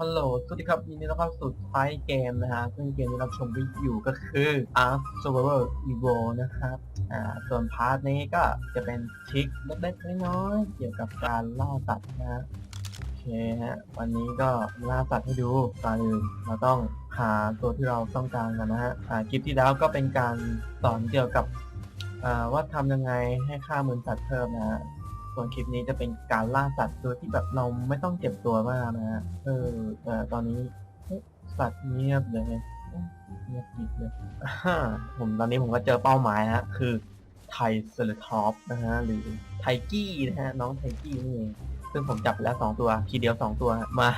ฮัลโหล สวัสดีครับยินดีต้อนรับสู่ท้ายเกมนะฮะซึ่งเกมที่เราชมวิอยู่ก็คือ Ark Survival Evo นะครับ อ่า ส่วนพาร์ทนี้ก็จะเป็นทริคเล็กๆน้อยๆเกี่ยวกับการล่าสัตว์นะฮะ โอเคฮะ วันนี้ก็ล่าสัตว์ให้ดูก่อนอื่นเราต้อง หาตัวที่เราต้องการกันนะฮะคลิปที่แล้วก็เป็นการสอนเกี่ยวกับว่าทำยังไงให้ค่ามือสัตว์เพิ่มนะฮะส่วนคลิปนี้จะเป็นการล่าสัตว์โดยที่แบบเราไม่ต้องเจ็บตัวมากนะฮะเออแต่ตอนนี้สัตว์เงียบเลยเอ๊ะเงียบกิบเลยอ่าผมตอนนี้ผมก็เจอเป้าหมายนะฮะคือไทเซเลทอปนะฮะหรือไทกี้นะฮะน้องไทกี้นี่เองซึ่งผมจับแล้วสองตัวทีเดียวสองตัวมา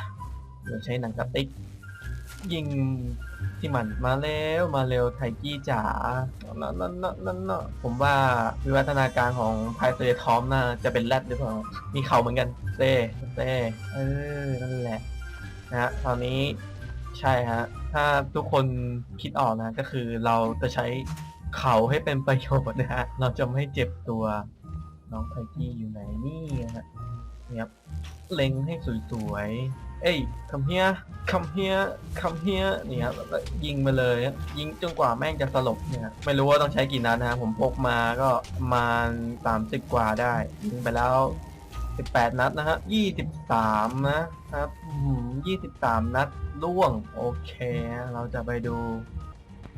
เดี๋ยวใช้หนังกระติก ยิงที่มันมาเร็วมาเร็วไทกี้จ๋านั่นนั่นนั่นนั่นผมว่าวิวัฒนาการของไทเซเลทอปน่าจะเป็นแรดหรือเปล่ามีเขาเหมือนกันเต้เต้เออนั่นแหละนะฮะตอนนี้ใช่ฮะถ้าทุกคนคิดออกนะก็คือเราจะใช้เขาให้เป็นประโยชน์นะฮะเราจะไม่เจ็บตัวน้องไทกี้อยู่ไหนนี่นะฮะเนี่ยเล็งให้สวยๆ เอ้ยคำเฮียคำเฮียคำเฮียนี่ครับแล้วก็ยิงไปเลยยิงจนกว่าแม่งจะสลบเนี่ยไม่รู้ว่าต้องใช้กี่นัดนะฮะผมพกมาก็ประมาณสามสิบกว่าได้ ยิงไปแล้วสิบแปดนัดนะฮะยี่สิบสามนะครับยี่สิบสามนัดล่วง โอเค เราจะไปดู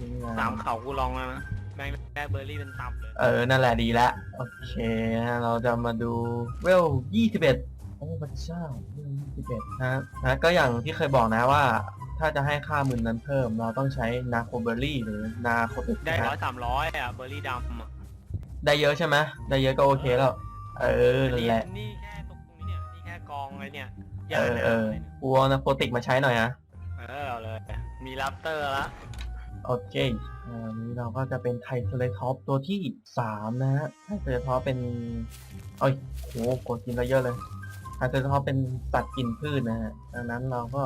ยังไงสามเขากูลองแล้วนะแม่งได้เบอร์รี่เป็นตับเลย เออ นั่นแหละดีแล้วโอเคฮะเราจะมาดูเวลยี่สิบเอ็ดโอ้ พระเจ้าเวลยี่สิบเอ็ดนะนะก็อย่างที่เคยบอกนะว่า ถ้าจะให้ค่ามือนั้นเพิ่ม เราต้องใช้นาโคเบอรี่หรือนาโคติกได้นะร้อฮะยสามร้อยอะเบอร์รี่ดำอะได้เยอะใช่ไหมได้เยอะก็โอเคแล้ว เออนั่นแหละ นี่แค่ตรงนี้เนี่ยนี่แค่กองไอ้เนี่ยเออเออวัวนาโคติกมาใช้หน่อยนะ เออเอาเลย มีลับเตอร์ละโอเคอ่าวันนี้เราก็จะเป็นไทเซเลทอปตัวที่สามนะฮะ ไทเซเลทอปเป็น เอ้ยโหกดกินเราเยอะเลย ไทเซเลทอปเป็นสัตว์กินพืชนะฮะดังนั้นเราก็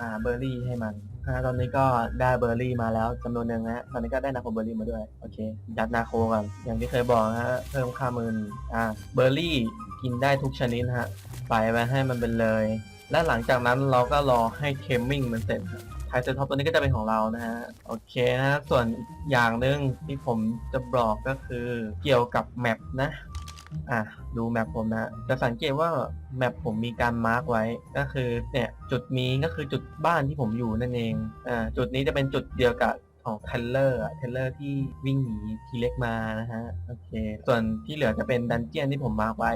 หาเบอร์รี่ให้มันอ่าตอนนี้ก็ได้เบอร์รี่มาแล้วจำนวนหนึ่งนะตอนนี้ก็ได้นาโคเบอร์รี่มาด้วย โอเค ยัดนาโคกันอย่างที่เคยบอกนะฮะเพิ่มค่ามืนอ่าเบอร์รี่กินได้ทุกชนิดนะฮะใส่ไปให้มันเป็นเลย และหลังจากนั้นเราก็รอให้เทมมิ่งมันเสร็จไทเซอร์ท็อปตัวนี้ก็จะเป็นของเรานะฮะ โอเคนะ ส่วนอย่างหนึ่งที่ผมจะบอกก็คือเกี่ยวกับแมปนะ อะดูแมปผมนะจะสังเกตว่าแมปผมมีการมาร์กไว้ก็คือเนี่ยจุดนี้ก็คือจุดบ้านที่ผมอยู่นั่นเองอ่าจุดนี้จะเป็นจุดเดียวกับของเทเลอร์เทเลอร์ที่วิ่งหนีทีเล็กมานะฮะโอเค ส่วนที่เหลือจะเป็นดันเจียนที่ผมมาร์กไว้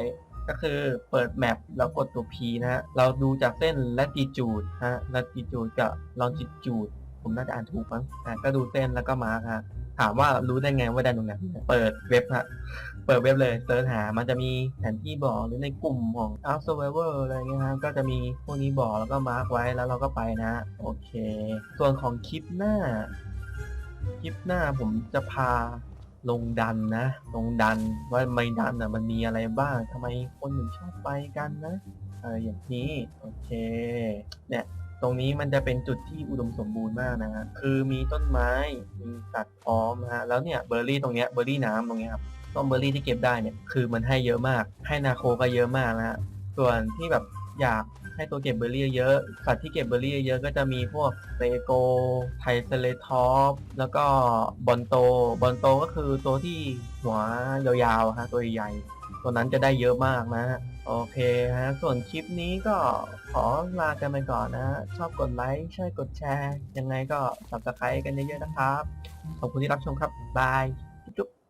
ก็คือเปิดแมปแล้วกดตัว P นะฮะ เราดูจากเส้น latitude ฮะ latitude กับ longitude ผมน่าจะอ่านถูกมั้งอะก็ดูเส้นแล้วก็มาร์คฮะ ถามว่ารู้ได้ไงว่าดันตรงไหนเปิดเว็บฮะเปิดเว็บเลยเสิร์ชหามันจะมีแผนที่บอกหรือในกลุ่มของ Out Survivor อะไรเงี้ยฮะก็จะมีพวกนี้บอกแล้วก็มาร์กไว้แล้วเราก็ไปนะ โอเค ส่วนของคลิปหน้า คลิปหน้าผมจะพาลงดันนะ ลงดันว่าไม่ดันอะมันมีอะไรบ้างทำไมคนถึงชอบไปกันนะเอออย่างนี้ โอเค เนี่ย ตรงนี้มันจะเป็นจุดที่อุดมสมบูรณ์มากนะฮะคือมีต้นไม้มีสัตว์พร้อมฮะแล้วเนี่ยเบอร์รี่ตรงเนี้ยเบอร์รี่น้ำตรงเนี้ยครับต้นเบอร์รี่ที่เก็บได้เนี่ยคือมันให้เยอะมาก ให้นาโคก็เยอะมากนะฮะส่วนที่แบบอยากให้ตัวเก็บเบอร์รี่เยอะสัตว์ที่เก็บเบอร์รี่เยอะก็จะมีพวกเซโกไทเซเลทอปแล้วก็บอนโตบอนโตก็คือตัวที่หัวยาวๆฮะตัวใหญ่ ตัวนั้นจะได้เยอะมากนะ โอเคฮะ ส่วนคลิปนี้ก็ขอลากันไปก่อนนะฮะชอบกดไลค์ใช่กดแชร์ ยังไงก็ subscribe กันเยอะๆนะครับ ขอบคุณที่รับชมครับ บาย